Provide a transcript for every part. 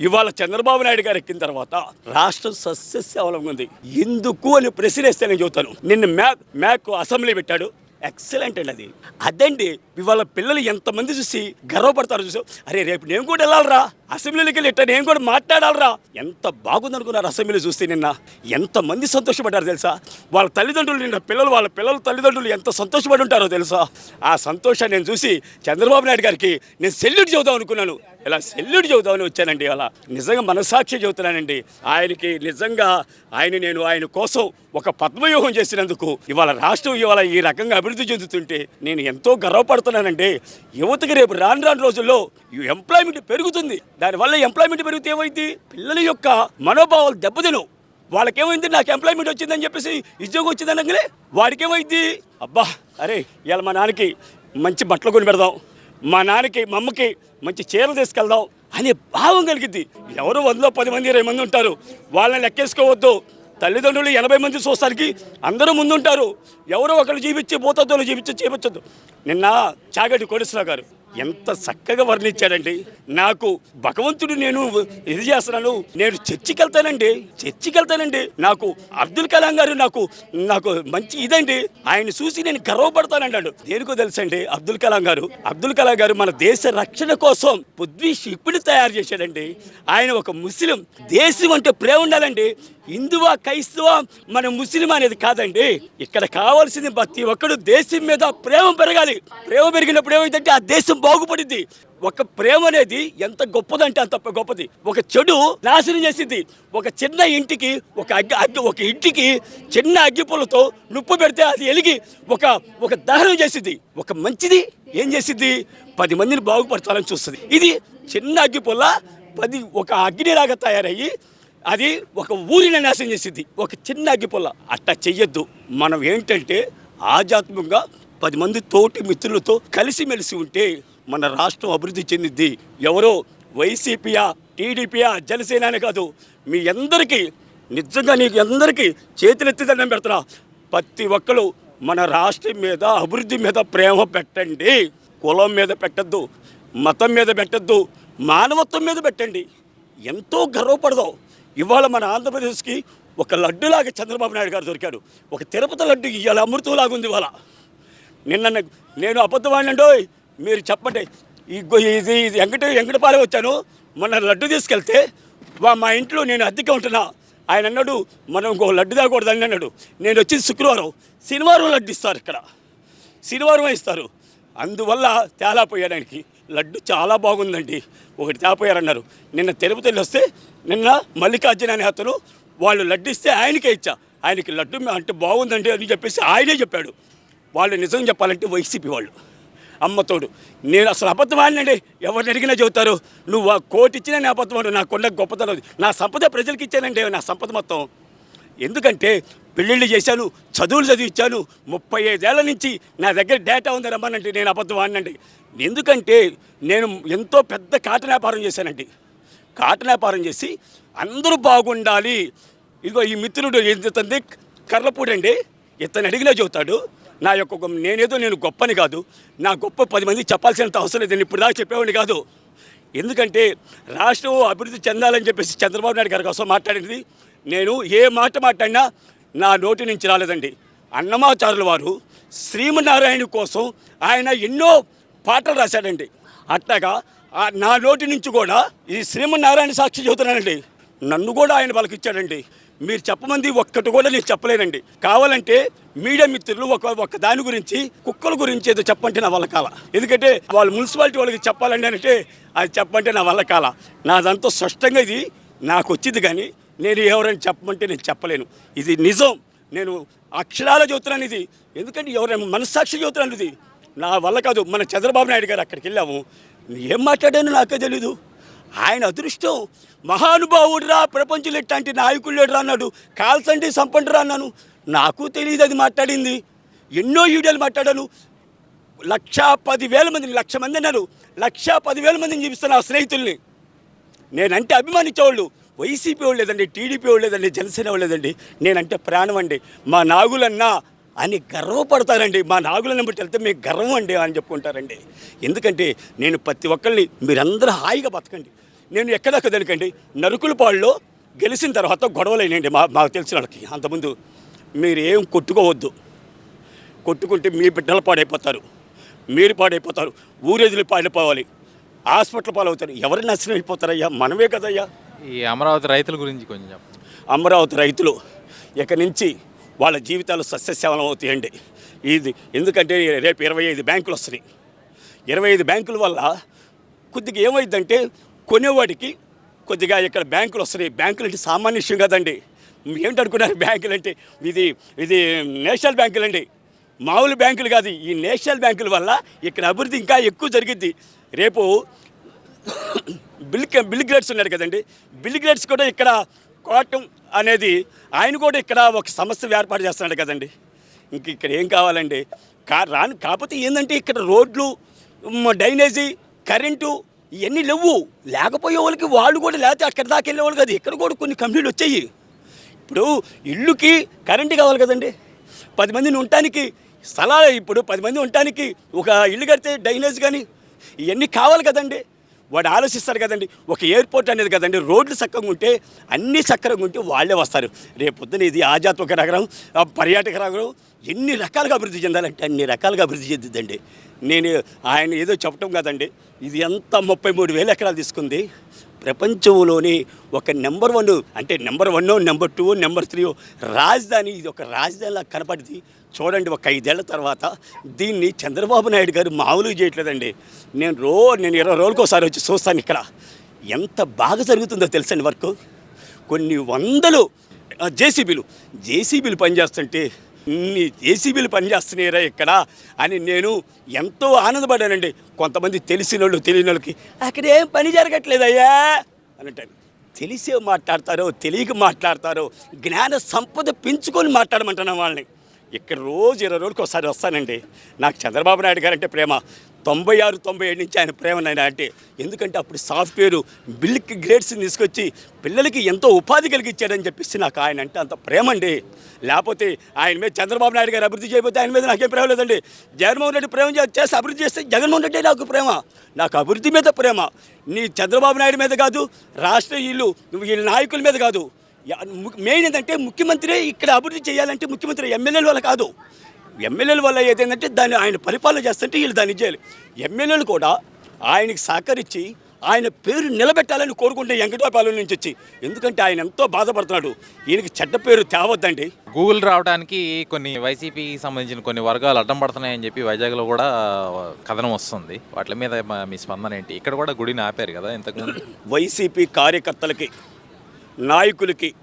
ఇవాళ చంద్రబాబు నాయుడు గారు ఎక్కిన తర్వాత రాష్ట్రం సస్యశ్యామలంగా ఉంది. ఎందుకు అని ప్రశ్నిస్తే నేను చెబుతాను. నిన్న మ్యాక్ మ్యాక్ అసెంబ్లీ పెట్టాడు. ఎక్సలెంట్ అండి అది. అదండి ఇవాళ పిల్లలు ఎంతమంది చూసి గర్వపడతారు చూసి అరే రేపు నేను కూడా వెళ్ళాలరా. అసెంబ్లీలోకి వెళ్ళి ఇట్టా నేను కూడా మాట్లాడాలరా. ఎంత బాగుందనుకున్నారు అసెంబ్లీ చూస్తే నిన్న. ఎంతమంది సంతోషపడ్డారు తెలుసా? వాళ్ళ తల్లిదండ్రులు నిన్న పిల్లలు వాళ్ళ పిల్లల తల్లిదండ్రులు ఎంత సంతోషపడి ఉంటారో తెలుసా? ఆ సంతోషాన్ని నేను చూసి చంద్రబాబు నాయుడు గారికి నేను సెల్యూట్ చెబుదాం అనుకున్నాను. ఇలా సెల్యూట్ చెబుదామని వచ్చానండి అలా. నిజంగా మనసాక్షి చెబుతున్నానండి. ఆయనకి నిజంగా ఆయన నేను ఆయన కోసం ఒక పద్మవ్యూహం చేసినందుకు ఇవాళ రాష్ట్రం ఇవాళ ఈ రకంగా అభివృద్ధి చెందుతుంటే నేను ఎంతో గర్వపడుతున్నానండి. యువతకి రేపు రాను రాను రోజుల్లో ఈ ఎంప్లాయ్మెంట్ పెరుగుతుంది. దానివల్ల ఎంప్లాయ్మెంట్ పెరిగితే ఏమైంది? పిల్లల యొక్క మనోభావాలు దెబ్బతిను. వాళ్ళకేమైంది? నాకు ఎంప్లాయ్మెంట్ వచ్చిందని చెప్పేసి ఉద్యోగం వచ్చిందనగానే వాడికి ఏమైంది అబ్బా అరే ఇవాళ మా నాన్నకి మంచి బట్టలు కొని పెడదాం. మా నాన్నకి మా అమ్మకి మంచి చీరలు తీసుకెళ్దాం అనే భావం కలిగింది. ఎవరు వందలో పది మంది ఇరవై మంది ఉంటారు. వాళ్ళని లెక్కేసుకోవద్దు. తల్లిదండ్రులు ఎనభై మంది చూస్తానికి అందరూ ముందుంటారు. ఎవరో ఒకరు జీవించి భూతత్వంలో జీవించి చేపించద్దు నిన్న చాగటి కోటేశ్వరరావు గారు ఎంత చక్కగా వర్ణించాడండి. నాకు భగవంతుడు నేను ఇది చేస్తున్నాను నేను చర్చికి వెళ్తానండి చర్చికి వెళ్తానండి నాకు అబ్దుల్ కలాం గారు నాకు నాకు మంచి ఇదండి. ఆయన చూసి నేను గర్వపడతానంటాడు. దేనికో తెలుసండి అబ్దుల్ కలాం గారు? అబ్దుల్ కలాం గారు మన దేశ రక్షణ కోసం పృథ్వీ షిప్ని తయారు చేశాడండి. ఆయన ఒక ముస్లిం. దేశం అంటే ప్రేమ ఉండాలండి. హిందువా క్రైస్తవ మన ముస్లిం అనేది కాదండి. ఇక్కడ కావాల్సింది ప్రతి ఒక్కడు దేశం మీద ప్రేమ పెరగాలి. ప్రేమ పెరిగినప్పుడు ఏమైందంటే ఆ దేశం బాగుపడింది. ఒక ప్రేమ అనేది ఎంత గొప్పదంటే అంత గొప్పది. ఒక చెడు నాశనం చేసింది. ఒక చిన్న ఇంటికి ఒక అగ్గి అగ్గి ఒక ఇంటికి చిన్న అగ్గిపుల్లతో నుప్పు పెడితే అది ఎలిగి ఒక ఒక దహనం చేసింది. ఒక మంచిది ఏం చేసింది? పది మందిని బాగుపరచాలని చూస్తుంది. ఇది చిన్న అగ్గిపుల్ల పది ఒక అగ్నిలాగా తయారయ్యి అది ఒక ఊరిని నాశనం చేసింది. ఒక చిన్న అగ్గిపుల్ల అట్టా చెయ్యొద్దు. మనం ఏంటంటే ఆధ్యాత్మికంగా పది మంది తోటి మిత్రులతో కలిసిమెలిసి ఉంటే మన రాష్ట్రం అభివృద్ధి చెందిద్ది. ఎవరో వైసీపీయా టీడీపీయా జనసేన అని కాదు. మీ అందరికీ నిజంగా నీకు అందరికీ చేతులెత్తి దండం పెడుతున్నా ప్రతి ఒక్కరు మన రాష్ట్రం మీద అభివృద్ధి మీద ప్రేమ పెట్టండి. కులం మీద పెట్టద్దు మతం మీద పెట్టద్దు మానవత్వం మీద పెట్టండి. ఎంతో గర్వపడదాం. ఇవాళ మన ఆంధ్రప్రదేశ్కి ఒక లడ్డులాగా చంద్రబాబు నాయుడు గారు దొరికాడు. ఒక తిరుపతి లడ్డు ఇవాళ అమృతంలాగా ఉంది ఇవాళ. నిన్న నాకు- నేను అబద్ధవాడినండో మీరు చెప్పండి. ఇగో ఇది వెంకట వెంకటపాలెం వచ్చాను. మొన్న లడ్డు తీసుకెళ్తే మా ఇంట్లో నేను అద్దెకి ఉంటున్నా. ఆయన అన్నాడు మనం ఇంకో లడ్డు తాగకూడదని అన్నాడు. నేను వచ్చింది శుక్రవారం శనివారం లడ్డు ఇస్తారు ఇక్కడ. శనివారం ఇస్తారు. అందువల్ల తేలాపోయాడు లడ్డు చాలా బాగుందండి. ఒకటి తేపోయారన్నారు నిన్న తిరుపతి వెళ్ళి వస్తే నిన్న మల్లికార్జున అనే అతను వాళ్ళు లడ్డు ఇస్తే ఆయనకే ఇచ్చా. ఆయనకి లడ్డు అంటే బాగుందండి అని చెప్పేసి ఆయనే చెప్పాడు. వాళ్ళు నిజం చెప్పాలంటే వైసీపీ వాళ్ళు. అమ్మతోడు నేను అసలు అబద్ధమాడినండి ఎవరిని అడిగినా చెబుతారు. నువ్వు ఆ కోటి ఇచ్చినా నేను అబద్ధం నా కొండ గొప్పతనం నా సంపద ప్రజలకు ఇచ్చానండి నా సంపద మొత్తం. ఎందుకంటే పెళ్ళిళ్ళు చేశాను చదువులు చదివించాను ముప్పై ఐదేళ్ళ నుంచి నా దగ్గర డేటా ఉంది రమ్మనండి. నేను అబద్ధం ఆడినండి ఎందుకంటే నేను ఎంతో పెద్ద కాటన్ వ్యాపారం చేశానండి. కాటన్ వ్యాపారం చేసి అందరూ బాగుండాలి. ఇదిగో ఈ మిత్రుడు ఇతని కర్రపూడండి. ఇతను అడిగినా చెబుతాడు. నా యొక్క నేనేదో నేను గొప్పని కాదు నా గొప్ప పది మంది చెప్పాల్సినంత అవసరం లేదు. నేను ఇప్పుడు దాకా చెప్పేవాడిని కాదు. ఎందుకంటే రాష్ట్రం అభివృద్ధి చెందాలని చెప్పేసి చంద్రబాబు నాయుడు గారి కోసం మాట్లాడింది. నేను ఏ మాట మాట్లాడినా నా నోటి నుంచి రాలేదండి. అన్నమాచారుల వారు శ్రీమనారాయణ కోసం ఆయన ఎన్నో పాటలు రాశాడండి. అట్లాగా నా నోటి నుంచి కూడా ఈ శ్రీమన్నారాయణ సాక్షి చెబుతున్నానండి నన్ను కూడా ఆయన పలికిచ్చాడండి మీరు చెప్పమంది ఒక్కటి కూడా నేను చెప్పలేనండి. కావాలంటే మీడియా మిత్రులు ఒక ఒక దాని గురించి కుక్కల గురించి ఏదో చెప్పంటే నా వల్ల కాల. ఎందుకంటే వాళ్ళు మున్సిపాలిటీ వాళ్ళకి చెప్పాలండి అంటే అది చెప్పంటే నా వల్ల కాల. నాదంతా స్పష్టంగా ఇది నాకు వచ్చింది కానీ నేను ఎవరైనా చెప్పమంటే నేను చెప్పలేను. ఇది నిజం. నేను అక్షరాల చెబుతున్నాను ఇది. ఎందుకంటే ఎవరైనా మనస్సాక్షి చెబుతున్నాను ఇది. నా వల్ల కాదు. మన చంద్రబాబు నాయుడు గారు అక్కడికి వెళ్ళాము. ఏం మాట్లాడానో నాకే తెలీదు. ఆయన అదృష్టం. మహానుభావుడు రా ప్రపంచంలో ఇట్లాంటి నాయకులు లేడు రా అన్నాడు. కాల్చండి సంపండి రా అన్నాను. నాకు తెలియదు అది మాట్లాడింది. ఎన్నో వీడియోలు మాట్లాడాను. లక్ష పదివేల మందిని లక్ష మంది అన్నారు. లక్ష పదివేల మందిని చూపిస్తాను ఆ స్నేహితుల్ని. నేనంటే అభిమానించేవాళ్ళు. వైసీపీ వాళ్ళు లేదండి టీడీపీ వాళ్ళు లేదండి జనసేన వాళ్ళు లేదండి. నేనంటే ప్రాణం అండి. మా నాగులన్నా అని గర్వపడతారండి. మా నాగులను బట్టి వెళ్తే మీకు గర్వం అండి అని చెప్పుకుంటారండి. ఎందుకంటే నేను ప్రతి ఒక్కరిని మీరందరూ హాయిగా బతకండి. నేను ఎక్కడక్క దొరికండి నరుకులపాడులో గెలిచిన తర్వాత గొడవలేనండి మా మాకు తెలిసిన వాళ్ళకి. అంతకుముందు మీరు ఏం కొట్టుకోవద్దు. కొట్టుకుంటే మీ బిడ్డలు పాడైపోతారు. మీరు పాడైపోతారు. ఊరేజులు పాడైపోవాలి. హాస్పిటల్ పాలవుతారు. ఎవరు నాశనం అయిపోతారయ్యా? మనమే కదయ్యా. ఈ అమరావతి రైతుల గురించి కొంచెం. అమరావతి రైతులు ఇక నుంచి వాళ్ళ జీవితాలు సస్యశ్యామలం అవుతాయండి. ఇది ఎందుకంటే రేపు ఇరవై ఐదు బ్యాంకులు వస్తున్నాయి. ఇరవై ఐదు బ్యాంకుల వల్ల కొద్దిగా ఏమైందంటే కొనేవాడికి కొద్దిగా ఇక్కడ బ్యాంకులు వస్తున్నాయి. బ్యాంకులు అంటే సామాన్య విషయం కదండి. ఏమిటనుకున్నారు బ్యాంకులు అంటే? ఇది ఇది నేషనల్ బ్యాంకులు అండి. మామూలు బ్యాంకులు కాదు. ఈ నేషనల్ బ్యాంకుల వల్ల ఇక్కడ అభివృద్ధి ఇంకా ఎక్కువ జరిగిద్ది. రేపు బిల్ బిల్ గ్రేడ్స్ ఉన్నాడు కదండి. బిల్ గ్రేడ్స్ కూడా ఇక్కడ కోటం అనేది ఆయన కూడా ఇక్కడ ఒక సంస్థ ఏర్పాటు చేస్తున్నాడు కదండి. ఇంక ఇక్కడ ఏం కావాలండి? కా రాను కాకపోతే ఏంటంటే ఇక్కడ రోడ్లు డైనేజీ డ్రైనేజీ కరెంటు ఇవన్నీ లేవు. లేకపోయే వాళ్ళకి వాళ్ళు కూడా లేకపోతే అక్కడ దాకా వెళ్ళేవాళ్ళు కాదు. ఇక్కడ కూడా కొన్ని కంపెనీలు వచ్చాయి. ఇప్పుడు ఇల్లుకి కరెంటు కావాలి కదండి. పది మందిని ఉండటానికి స్థలాలు ఇప్పుడు పది మంది ఉండటానికి ఒక ఇల్లు కడితే డ్రైనేజ్ కానీ ఇవన్నీ కావాలి కదండి. వాడు ఆలోచిస్తారు కదండి. ఒక ఎయిర్పోర్ట్ అనేది కదండి. రోడ్లు చక్కగా ఉంటే అన్నీ చక్కగా ఉంటే వాళ్ళే వస్తారు. రేపు పొద్దున ఇది ఆజాత్మక నగరం పర్యాటక నగరం ఎన్ని రకాలుగా అభివృద్ధి చెందాలంటే అన్ని రకాలుగా అభివృద్ధి చెందిద్దండి. నేను ఆయన ఏదో చెప్పటం కదండి. ఇది ఎంత ముప్పై మూడు వేల ఎకరాలు తీసుకుంది. ప్రపంచంలోని ఒక నెంబర్ వన్ అంటే number one number two number three రాజధాని ఇది ఒక రాజధానిలా కనపడింది. చూడండి ఒక ఐదేళ్ళ తర్వాత దీన్ని చంద్రబాబు నాయుడు గారు మామూలుగా చేయట్లేదండి. నేను రో నేను ఇరవై రోజులకోసారి వచ్చి చూస్తాను ఇక్కడ. ఎంత బాగా జరుగుతుందో తెలుసండి వర్క్. కొన్ని వందలు జేసీబీలు జేసీబీలు పనిచేస్తుంటే ఇన్ని జేసీబీలు పనిచేస్తున్నాయిరా ఇక్కడ అని నేను ఎంతో ఆనందపడానండి కొంతమంది తెలిసిన వాళ్ళు తెలియని వాళ్ళకి అక్కడ ఏం పని జరగట్లేదయ్యా? అని అంటారు తెలిసే మాట్లాడతారో తెలియక మాట్లాడతారో జ్ఞాన సంపద పెంచుకొని మాట్లాడమంటున్నాం వాళ్ళని. ఇక్కడ రోజు ఇరవై రోజులకి ఒకసారి వస్తానండి. నాకు చంద్రబాబు నాయుడు గారంటే ప్రేమ. తొంభై ఆరు తొంభై ఏడు నుంచి ఆయన ప్రేమ నాయన అంటే. ఎందుకంటే అప్పుడు సాఫ్ట్వేర్ బిల్క్ గ్రేడ్స్ తీసుకొచ్చి పిల్లలకి ఎంతో ఉపాధి కలిగించాడని చెప్పేసి నాకు ఆయన అంటే అంత ప్రేమ అండి లేకపోతే ఆయన మీద చంద్రబాబు నాయుడు గారు అభివృద్ధి చేయకపోతే ఆయన మీద నాకేం ప్రేమ లేదండి. జగన్మోహన్ రెడ్డి ప్రేమ చేస్తే అభివృద్ధి చేస్తే జగన్మోహన్ రెడ్డి నాకు ప్రేమ. నాకు అభివృద్ధి మీద ప్రేమ. నీ చంద్రబాబు నాయుడు మీద కాదు రాష్ట్ర వీళ్ళు వీళ్ళ నాయకుల మీద కాదు. మెయిన్ ఏంటంటే ముఖ్యమంత్రి ఇక్కడ అభివృద్ధి చేయాలంటే ముఖ్యమంత్రి ఎమ్మెల్యేల వల్ల కాదు. ఎమ్మెల్యేల వల్ల ఏదైందంటే దాన్ని ఆయన పరిపాలన చేస్తుంటే వీళ్ళు దాన్ని చేయాలి. ఎమ్మెల్యేలు కూడా ఆయనకి సహకరించి ఆయన పేరు నిలబెట్టాలని కోరుకుంటే వెంకటపాలెం నుంచి వచ్చి. ఎందుకంటే ఆయన ఎంతో బాధపడుతున్నాడు. ఈయనకి చెడ్డ పేరు తేవద్దండి. గూగుల్ రావడానికి కొన్ని వైసీపీకి సంబంధించిన కొన్ని వర్గాలు అడ్డం పడుతున్నాయని చెప్పి వైజాగ్లో కూడా కథనం వస్తుంది. వాటి మీద మా- మీ స్పందన ఏంటి? ఇక్కడ కూడా గుడిని ఆపారు కదా ఇంతకుముందు? వైసీపీ కార్యకర్తలకి నాయకులకి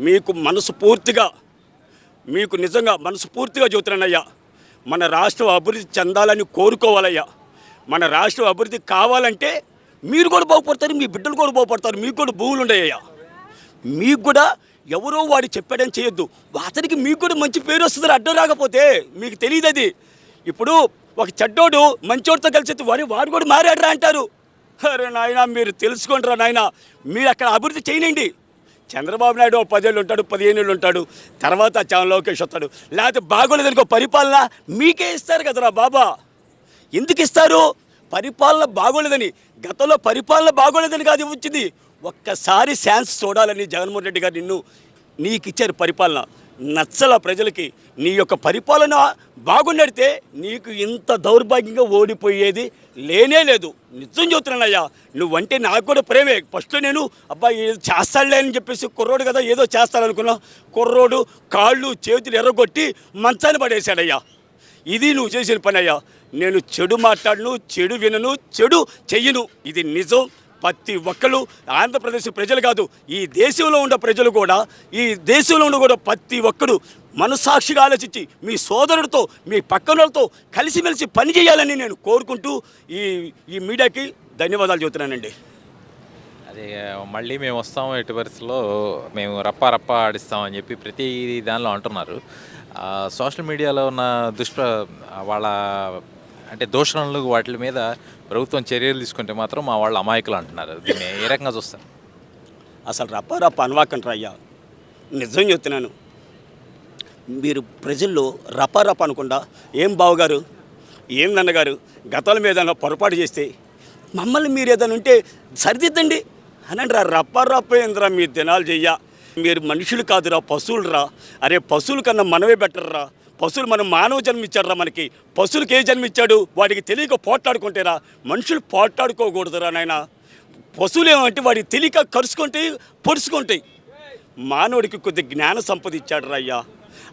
మీకు మనసు పూర్తిగా మీకు నిజంగా మనస్ఫూర్తిగా చెబుతున్నానయ్యా. మన రాష్ట్రం అభివృద్ధి చెందాలని కోరుకోవాలయ్యా. మన రాష్ట్రం అభివృద్ధి కావాలంటే మీరు కూడా బాగుపడతారు మీ బిడ్డలు కూడా బాగుపడతారు మీకు కూడా భూములు ఉండయ్యా. మీకు కూడా ఎవరో వాడు చెప్పాడని చేయొద్దు. అతనికి మీకు కూడా మంచి పేరు వస్తుంది అడ్డం రాకపోతే మీకు తెలియదు అది. ఇప్పుడు ఒక చెడ్డోడు మంచోడితో కలిసి వాడు వాడు కూడా మారాడరా అంటారు. అరే నాయన మీరు తెలుసుకోండిరా నాయన. మీరు అక్కడ అభివృద్ధి చేయనండి చంద్రబాబు నాయుడు పదేళ్ళు ఉంటాడు పదిహేనేళ్ళు ఉంటాడు. తర్వాత లోకేష్ వస్తాడు. లేకపోతే బాగోలేదనుకో పరిపాలన మీకే ఇస్తారు కదరా బాబా. ఎందుకు ఇస్తారు? పరిపాలన బాగోలేదని. గతంలో పరిపాలన బాగోలేదని కాదు వచ్చింది ఒక్కసారి ఛాన్స్ చూడాలని జగన్మోహన్ రెడ్డి గారు నిన్ను నీకు ఇచ్చారు పరిపాలన. నచ్చల ప్రజలకి నీ యొక్క పరిపాలన బాగుండితే నీకు ఇంత దౌర్భాగ్యంగా ఓడిపోయేది లేనే లేదు. నిజం చెబుతున్నానయ్యా నువ్వంటే నాకు కూడా ప్రేమే. ఫస్ట్ నేను అబ్బాయి ఏదో చేస్తాడులే అని చెప్పేసి కుర్రోడు కదా ఏదో చేస్తాడనుకున్నా కుర్రోడు కాళ్ళు చేతులు ఎర్రగొట్టి మంచాన్ని పడేశాడయ్యా. ఇది నువ్వు చేసిన పని అయ్యా నేను చెడు మాట్లాడను చెడు వినను చెడు చెయ్యను. ఇది నిజం. ప్రతి ఒక్కరు ఆంధ్రప్రదేశ్ ప్రజలు కాదు ఈ దేశంలో ఉన్న ప్రజలు కూడా ఈ దేశంలో ఉన్న కూడా ప్రతి ఒక్కరు మనస్సాక్షిగా ఆలోచించి మీ సోదరుడితో మీ పక్కనలతో కలిసిమెలిసి పని చేయాలని నేను కోరుకుంటూ ఈ ఈ మీడియాకి ధన్యవాదాలు చెబుతున్నానండి. అదే మళ్ళీ మేము వస్తాము ఎటు పరిస్థితుల్లో మేము రప్ప రప్ప ఆడిస్తామని చెప్పి ప్రతి దానిలో అంటున్నారు. సోషల్ మీడియాలో ఉన్న దుష్ప్ర వాళ్ళ అంటే దూషణలు వాటి మీద ప్రభుత్వం చర్యలు తీసుకుంటే మాత్రం మా వాళ్ళు అమాయకులు అంటున్నారు. దీన్ని ఏ రకంగా చూస్తారు? అసలు రప్ప రప్ప అనవాకంటారు అయ్యా నిజం చెప్తున్నాను. మీరు ప్రజల్లో రప అనకుండా ఏం బావగారు ఏం నన్నగారు గతాల మీద ఏదైనా పొరపాటు చేస్తే మమ్మల్ని మీరు ఏదైనా ఉంటే సరిదిద్దండి. అనండి రా రప్ప రప్ప ఏందిరా మీరు దినాలు చెయ్య మీరు మనుషులు కాదురా పశువులు రా. అరే పశువుల కన్నా మనమే బెటర్ రా పశువులు మనం మానవ జన్మ ఇచ్చాడురా మనకి. పశువులకి ఏ జన్మ ఇచ్చాడు వాడికి తెలియక పోట్లాడుకుంటేరా. మనుషులు పోట్లాడుకోకూడదురా నాయన. పశువులు ఏమంటే వాడికి తెలియక కరుచుకుంటాయి పొడుచుకుంటాయి. మానవుడికి కొద్ది జ్ఞాన సంపద ఇచ్చాడు రయ్యా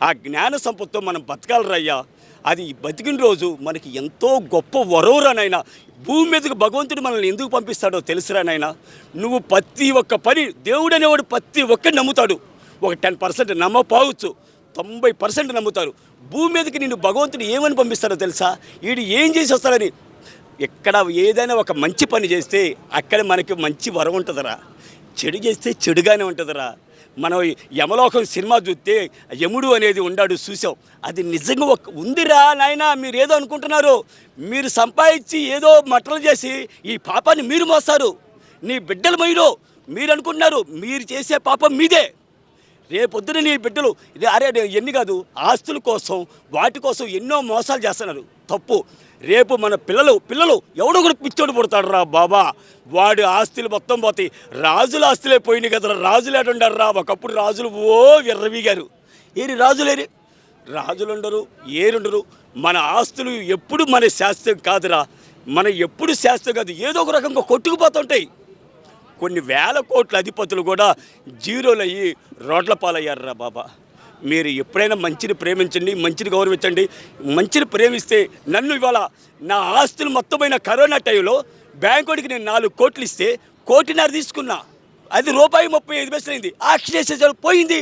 ఆ జ్ఞాన సంపదతో మనం బతకాలరయ్యా అది బతికిన రోజు మనకి ఎంతో గొప్ప వరవురానైనా భూమి మీదకి భగవంతుడు మనల్ని ఎందుకు పంపిస్తాడో తెలుసురానైనా నువ్వు ప్రతి ఒక్క పని దేవుడు అనేవాడు ప్రతి ఒక్కటి నమ్ముతాడు. ఒక టెన్ పర్సెంట్ నమ్మపోవచ్చు తొంభై పర్సెంట్ నమ్ముతారు. భూమి మీదకి నిన్ను భగవంతుడు ఏమని పంపిస్తాడో తెలుసా? వీడు ఏం చేసి వస్తాడని. ఎక్కడ ఏదైనా ఒక మంచి పని చేస్తే అక్కడ మనకి మంచి వరం ఉంటుందిరా. చెడు చేస్తే చెడుగానే ఉంటుందిరా. మనం యమలోకం సినిమా చూస్తే యముడు అనేది ఉండాడు చూసాం అది నిజంగా ఒక ఉందిరా నాయనా మీరు ఏదో అనుకుంటున్నారు. మీరు సంపాదించి ఏదో మట్టలు చేసి ఈ పాపాన్ని మీరు మోస్తారు. నీ బిడ్డలు మీరు మీరు అనుకుంటున్నారు మీరు చేసే పాపం మీదే. రేపొద్దున నీ బిడ్డలు ఇది అరే ఎన్ని కాదు ఆస్తుల కోసం వాటి కోసం ఎన్నో మోసాలు చేస్తున్నారు. తప్పు. రేపు మన పిల్లలు పిల్లలు ఎవడో కూడా పిచ్చోడు పుడతాడు రా బాబా. వాడి ఆస్తులు మొత్తం పోతాయి. రాజుల ఆస్తులే పోయినాయి కదా రాజులు ఏడుండారు రా. ఒకప్పుడు రాజులు ఓ ఎర్రవీగారు ఏరి రాజులేరి రాజులు ఉండరు ఏరుండరు మన ఆస్తులు ఎప్పుడు మన శాస్త్రం కాదురా. మన ఎప్పుడు శాస్త్రం కాదు. ఏదో ఒక రకంగా కొట్టుకుపోతుంటాయి. కొన్ని వేల కోట్ల అధిపతులు కూడా జీరోలు అయ్యి రోడ్ల పాలయ్యారురా బాబా. మీరు ఎప్పుడైనా మంచిని ప్రేమించండి మంచిని గౌరవించండి మంచిని ప్రేమిస్తే నన్ను ఇవాళ నా ఆస్తులు మొత్తమైన కరోనా టైంలో బ్యాంకుడికి నేను నాలుగు కోట్లు ఇస్తే కోటిన్నర తీసుకున్నా. అది రూపాయి ముప్పై ఐదు పైసలు అయింది. ఆక్సిడేషన్ పోయింది.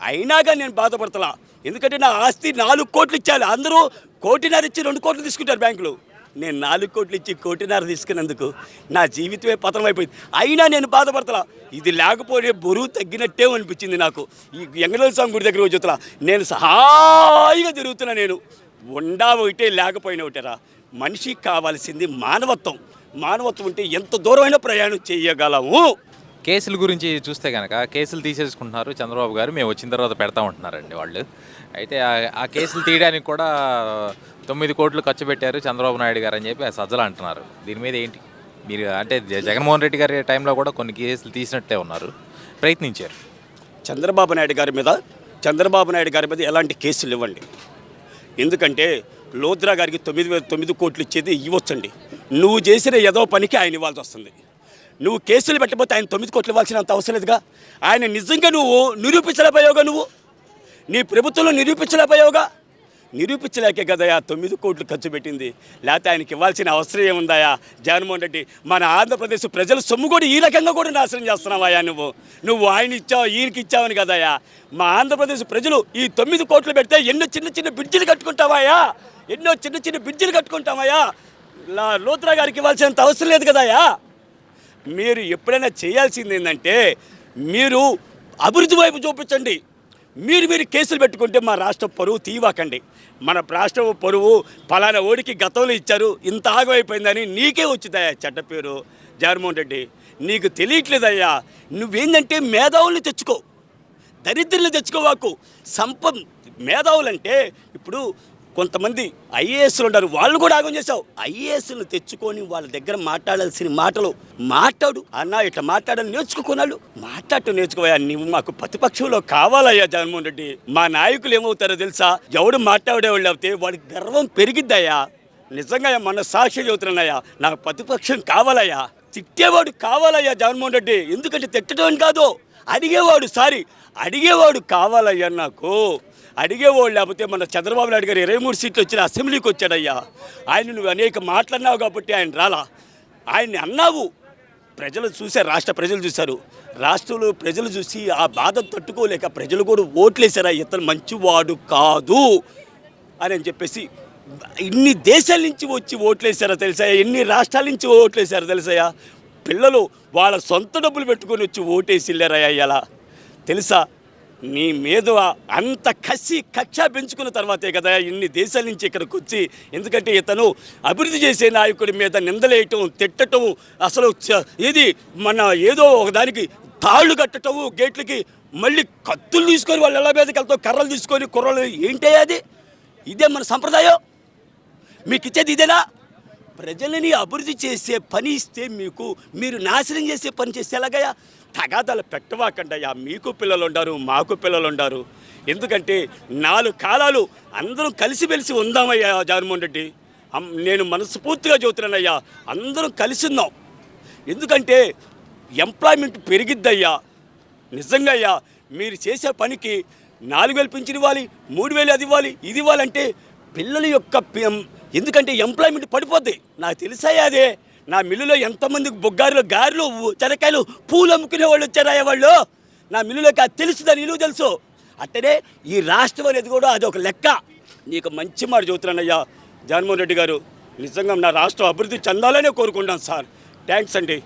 అయినాగా నేను బాధపడతలా. ఎందుకంటే నా ఆస్తి నాలుగు కోట్లు ఇచ్చాలి అందరూ కోటిన్నర ఇచ్చి రెండు కోట్లు తీసుకుంటారు బ్యాంకులు. నేను నాలుగు కోట్లు ఇచ్చి కోటిన్నర తీసుకున్నందుకు నా జీవితమే పతనం అయిపోయింది. అయినా నేను బాధపడతలా. ఇది లేకపోతే బరువు తగ్గినట్టే అనిపించింది నాకు. ఈ ఎంగళ స్వామి గుడి దగ్గర వచ్చుతలా నేను సహాయిగా తిరుగుతున్నా నేను. ఉండా ఒకటే లేకపోయినా ఒకటేరా. మనిషికి కావాల్సింది మానవత్వం. మానవత్వం ఉంటే ఎంత దూరమైన ప్రయాణం చేయగలము. కేసుల గురించి చూస్తే కనుక కేసులు తీసేసుకుంటున్నారు చంద్రబాబు గారు. మేము వచ్చిన తర్వాత పెడతా ఉంటున్నారండి వాళ్ళు. అయితే ఆ- కేసులు తీయడానికి కూడా తొమ్మిది కోట్లు ఖర్చు పెట్టారు చంద్రబాబు నాయుడు గారు అని చెప్పి సజ్జలు అంటున్నారు. దీని మీద ఏంటి? మీరు అంటే జ- జగన్మోహన్ రెడ్డి గారి టైంలో కూడా కొన్ని కేసులు తీసినట్టే ఉన్నారు. ప్రయత్నించారు. చంద్రబాబు నాయుడు గారి మీద చంద్రబాబు నాయుడు గారి మీద ఎలాంటి కేసులు ఇవ్వండి ఎందుకంటే లోద్రా గారికి తొమ్మిది వేల తొమ్మిది కోట్లు ఇచ్చేది ఇవ్వచ్చండి. నువ్వు చేసిన ఏదో పనికి ఆయన ఇవ్వాల్సి వస్తుంది. నువ్వు కేసులు పెట్టకపోతే ఆయన తొమ్మిది కోట్లు ఇవ్వాల్సినంత అవసరం లేదుగా. ఆయన నిజంగా నువ్వు నిరూపించలేకపోయావుగా నువ్వు? నీ ప్రభుత్వంలో నిరూపించలేకపోయావుగా? నిరూపించలేకే కదయా తొమ్మిది కోట్లు ఖర్చు పెట్టింది. లేకపోతే ఆయనకి ఇవ్వాల్సిన అవసరం ఏముందాయా జగన్మోహన్ రెడ్డి మన ఆంధ్రప్రదేశ్ ప్రజల సొమ్ము కూడా ఈ రకంగా కూడా నాశనం చేస్తున్నావయ్యా నువ్వు. నువ్వు ఆయన ఇచ్చావు ఈయనకి ఇచ్చావని కదయా మా ఆంధ్రప్రదేశ్ ప్రజలు ఈ తొమ్మిది కోట్లు పెడితే ఎన్నో చిన్న చిన్న బ్రిడ్జిలు కట్టుకుంటావాయా ఎన్నో చిన్న చిన్న బ్రిడ్జిలు కట్టుకుంటామయ్యా లా లోత్రా గారికి ఇవ్వాల్సినంత అవసరం లేదు కదయా మీరు ఎప్పుడైనా చేయాల్సింది ఏంటంటే మీరు అభివృద్ధి వైపు చూపించండి. మీరు మీరు కేసులు పెట్టుకుంటే మా రాష్ట్ర పరువు తీవాకండి మన రాష్ట్ర పరువు పలానా ఓడికి గతంలో ఇచ్చారు ఇంత ఆగమైపోయిందని నీకే వచ్చిందయ్యా చెడ్డ పేరు జగన్మోహన్ రెడ్డి. నీకు తెలియట్లేదయ్యా. నువ్వేందంటే మేధావుల్ని తెచ్చుకో. దరిద్రులు తెచ్చుకోవాకు. సంప మేధావులంటే ఇప్పుడు కొంతమంది ఐఏఎస్లు ఉంటారు. వాళ్ళు కూడా ఆగం చేశావు. ఐఏఎస్లు తెచ్చుకొని వాళ్ళ దగ్గర మాట్లాడాల్సిన మాటలు మాట్లాడు. అన్న ఇట్లా మాట్లాడాలి నేర్చుకోనాళ్ళు మాట్లాడటం నేర్చుకోవా నువ్వు మాకు ప్రతిపక్షంలో కావాలయ్యా జగన్మోహన్ రెడ్డి. మా నాయకులు ఏమవుతారో తెలుసా? ఎవడు మాట్లాడేవాళ్ళు అయితే వాడికి గర్వం పెరిగిద్దయ్యా. నిజంగా మన సాక్షి చెబుతున్నానయ్యా నాకు ప్రతిపక్షం కావాలయ్యా. తిట్టేవాడు కావాలయ్యా జగన్మోహన్ రెడ్డి. ఎందుకంటే తిట్టడం కాదు. అడిగేవాడు సారీ అడిగేవాడు కావాలయ్యా నాకు. అడిగేవాళ్ళు లేకపోతే మన చంద్రబాబు నాయుడు గారు ఇరవై మూడు సీట్లు వచ్చిన అసెంబ్లీకి వచ్చాడయ్యా. ఆయన నువ్వు అనేక మాట్లాడినావు కాబట్టి ఆయన రాలా. ఆయన్ని అన్నావు. ప్రజలు చూశారు రాష్ట్ర ప్రజలు చూశారు. రాష్ట్రంలో ప్రజలు చూసి ఆ బాధ తట్టుకోలేక ప్రజలు కూడా ఓట్లేశారా? ఇతను మంచివాడు కాదు అని అని చెప్పేసి ఇన్ని దేశాల నుంచి వచ్చి ఓట్లేశారా తెలుసాయా ఎన్ని రాష్ట్రాల నుంచి ఓట్లేశారా తెలుసాయా పిల్లలు వాళ్ళ సొంత డబ్బులు పెట్టుకొని వచ్చి ఓటేసి వెళ్ళారా ఇలా తెలుసా? నీ మీద అంత కసి కక్ష పెంచుకున్న తర్వాతే కదా ఇన్ని దేశాల నుంచి ఇక్కడికి వచ్చి ఎందుకంటే ఇతను అభివృద్ధి చేసే నాయకుడి మీద నిందలేయటం తిట్టటం అసలు చ- మన ఏదో ఒకదానికి తాళ్ళు కట్టటము గేట్లకి మళ్ళీ కత్తులు తీసుకొని వాళ్ళు ఎలా మీదకి వెళ్తావు కర్రలు తీసుకొని కుర్రలు ఏంటి అది? ఇదే మన సంప్రదాయం? మీకు ఇచ్చేది ఇదేనా? ప్రజలని అభివృద్ధి చేసే పని ఇస్తే మీకు మీరు నాశనం చేసే పని చేస్తే ఎలాగయ్యా? తగాదాలు పెట్టవాకండయ్యా మీకు పిల్లలు ఉండారు మాకు పిల్లలు ఉండారు ఎందుకంటే నాలుగు కాలాలు అందరం కలిసిమెలిసి ఉందామయ్యా జగన్మోహన్ రెడ్డి. నేను మనస్ఫూర్తిగా చెబుతున్నానయ్యా. అందరం కలిసి ఉందాం ఎందుకంటే ఎంప్లాయ్మెంట్ పెరిగిద్దయ్యా. నిజంగా అయ్యా మీరు చేసే పనికి నాలుగు వేలు పింఛన్ ఇవ్వాలి మూడు వేలు అది ఇవ్వాలి ఇది ఇవ్వాలంటే పిల్లల యొక్క ఎందుకంటే ఎంప్లాయ్మెంట్ పడిపోద్ది. నాకు తెలిసాయా అదే? నా మిల్లులో ఎంతమంది బొగ్గారులు గారెలు చెనక్కాయలు పూలు అమ్ముకునే వాళ్ళు వచ్చారాయా వాళ్ళు? నా మిల్లులోకి అది తెలుసు నిలువ తెలుసు. అట్టనే ఈ రాష్ట్రం అనేది కూడా అది ఒక లెక్క. నీకు మంచి మాట చెబుతున్నానయ్యా జగన్మోహన్ రెడ్డి గారు. నిజంగా నా రాష్ట్రం అభివృద్ధి చెందాలనే కోరుకుంటాను సార్. థ్యాంక్స్ అండి.